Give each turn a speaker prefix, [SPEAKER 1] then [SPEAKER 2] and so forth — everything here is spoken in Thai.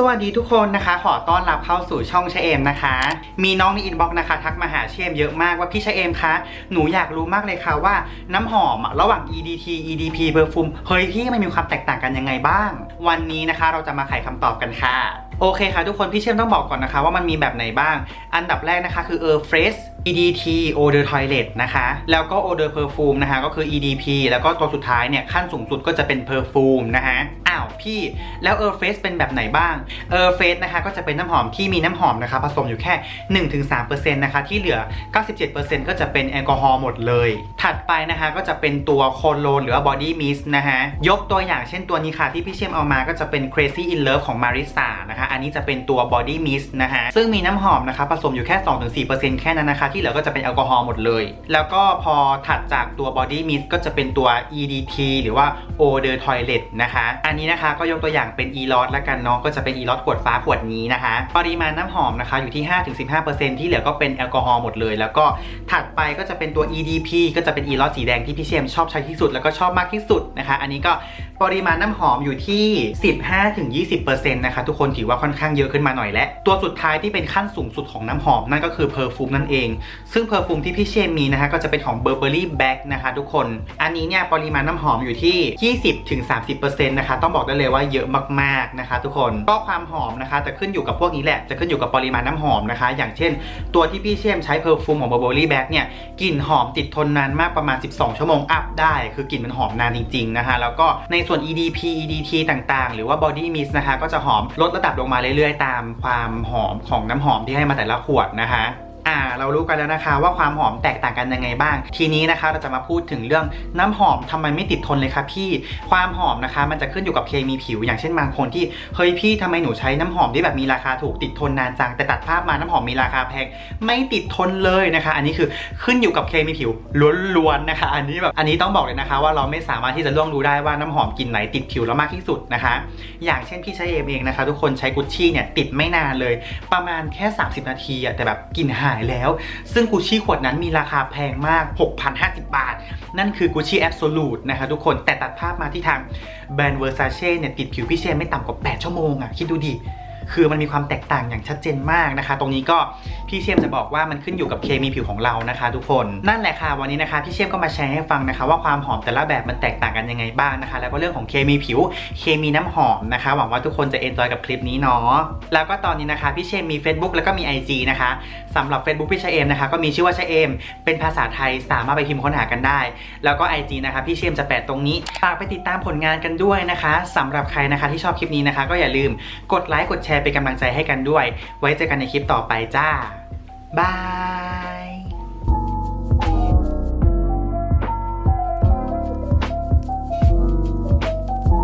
[SPEAKER 1] สวัสดีทุกคนนะคะ ขอต้อนรับเข้าสู่ช่องชะเอมนะคะ มีน้องในอินบ็อกซ์นะคะ ทักมาหาเชมเยอะมากว่าพี่ชะเอมคะหนูอยากรู้มากเลยค่ะว่าน้ำหอมระหว่าง EDT EDP เ e อร์ฟูมเฮ้ยพี่มันมีความแตกต่างกันยังไงบ้าง วันนี้นะคะ เราจะมาไขคำตอบกันค่ะ โอเคค่ะทุกคนพี่เชมต้องบอกก่อนนะคะ ว่ามันมีแบบไหนบ้าง อันดับแรกนะคะคือ Air Fresh EDT Odor Toilet นะคะ แล้วก็ Odor Perfume นะคะ ก็คือ EDP แล้วก็ตัวสุดท้ายเนี่ย ขั้นสูงสุดก็จะเป็น Perfume นะคะอ้าวพี่ แล้ว Air Fresh เป็นแบบไหนบ้าง Air Fresh นะคะ ก็จะเป็นน้ำหอมที่มีน้ำหอมนะคะ ผสมอยู่แค่ 1-3%นะคะ ที่เหลือ 97%ก็จะเป็นแอลกอฮอล์หมดเลย ถัดไปนะคะ ก็จะเป็นตัวโคโลนหรือว่า Body Mist นะคะยกตัวอย่างเช่นตัวนี้ค่ะ ที่พี่เชมเอามาก็จะเป็น Crazy in Love ของ Marisa นะคะ อันนี้จะเป็นตัว Body Mist นะคะซึ่งมีน้ำหอมนะคะผสมอยู่แค่ 2-4%แค่นั้นนะคะ ที่เหลือก็จะเป็นแอลกอฮอล์หมดเลย แล้วก็พอถัดจากตัว Body Mist ก็จะเป็นตัว EDT หรือว่า Odor Toilet นะคะ อันนี้นะคะก็ยกตัวอย่างเป็น e l o t ละกันเนาะก็จะเป็น e l o t ขวดฟ้าขวดนี้นะคะ ปริมาณน้ำหอมนะคะอยู่ที่ 5-15%ที่เหลือก็เป็นแอลกอฮอล์หมดเลย แล้วก็ถัดไปก็จะเป็นตัว EDP ก็จะเป็น e l o t สีแดงที่พี่เชมชอบใช้ที่สุดแล้วก็ชอบมากที่สุดนะคะ อันนี้ก็ปริมาณน้ำหอมอยู่ที่ 15-20%นะคะทุกคนถือว่าค่อนข้างเยอะขึ้นมาหน่อยและ ตัวสุดท้ายที่เป็นขั้นสูงสุดของน้ำหอมนั่นก็คือเพอร์ฟูมนั่นเอง ซึ่งเพอร์ฟูมที่พี่เชมมีนะคะก็จะเป็นของ Burberry Back นะคะทุกคน อันนี้เนี่ยปริมาณน้ำหอมอยู่ที่ 20-30%นะคะต้องบอกได้เลยว่าเยอะมากๆนะคะ ทุกคนก็ความหอมนะคะจะขึ้นอยู่กับพวกนี้แหละจะขึ้นอยู่กับปริมาณน้ำหอมนะคะ อย่างเช่น ตัวที่พี่เชมใช้เพอร์ฟูมของ Burberry Back เนี่ยกลิ่นหอมติดทนนานมากประมาณ 12 ชั่วโมงอัพได้คือกลิ่นมันหอมนานจริงๆนะคะแล้วก็ในส่วน EDP EDT ต่างๆ หรือว่า Body Mist นะคะก็จะหอมลดระดับลงมาเรื่อยๆ ตามความหอมของน้ำหอมที่ให้มาแต่ละขวดนะคะ อ่าเรารู้กันแล้วนะคะ ว่าความหอมแตกต่างกันยังไงบ้าง ทีนี้นะคะเราจะมาพูดถึงเรื่องน้ำหอมทำไมไม่ติดทนเลยคะพี่ความหอมนะคะ มันจะขึ้นอยู่กับเคมีผิว อย่างเช่นบางคนที่เฮ้ยพี่ทำไมหนูใช้น้ำหอมที่แบบมีราคาถูกติดทนนานจังแต่ตัดภาพมาน้ำหอมมีราคาแพงไม่ติดทนเลยนะคะ อันนี้คือขึ้นอยู่กับเคมีผิวล้วนๆนะคะ อันนี้แบบอันนี้ต้องบอกเลยนะคะ ว่าเราไม่สามารถที่จะล่วงรู้ได้ว่าน้ำหอมกลิ่นไหนติดผิวเรามากที่สุดนะคะ อย่างเช่นพี่ใช้เอมเองนะคะ ทุกคนใช้กุชชี่เนี่ยติดไม่นานเลย ประมาณแค่ 30 นาทีอะแต่แบบกลิ่นหายแล้ว ซึ่งกุชชี่ขวดนั้นมีราคาแพงมาก 6,050 บาท นั่นคือกุชชี่แอบโซลูดนะคะทุกคนแต่ตัดภาพมาที่ทางแบรนด์เวอร์ซาเช่เนี่ยติดผิวพี่เชนไม่ต่ำกว่า 8 ชั่วโมงอะคิดดูดิ คือมันมีความแตกต่างอย่างชัดเจนมากนะคะ ตรงนี้ก็พี่เชมจะบอกว่ามันขึ้นอยู่กับเคมีผิวของเรานะคะ ทุกคนนั่นแหละค่ะวันนี้นะคะพี่เชมก็มาแชร์ให้ฟังนะคะ ว่าความหอมแต่ละแบบมันแตกต่างกันยังไงบ้างนะคะ แล้วก็เรื่องของเคมีผิวเคมีน้ำหอมนะคะ หวังว่าทุกคนจะเอนจอยกับคลิปนี้เนาะแล้วก็ตอนนี้นะคะพี่เชมมี Facebook แล้วก็มี IG นะคะสำหรับ Facebook พี่ชเอมนะคะก็มีชื่อว่าชเอมเป็นภาษาไทยสามารถไปพิมพ์ค้นหากันได้ แล้วก็ IG นะคะพี่เชมจะแปะตรงนี้ฝากไปติดตามผลงานกันด้วยนะคะสำหรับใครนะคะที่ชอบคลิปนี้นะคะ ก็อย่าลืมกดไลค์กดแชร์เป็นกำลังใจให้กันด้วย ไว้เจอกันในคลิปต่อไปจ้าบาย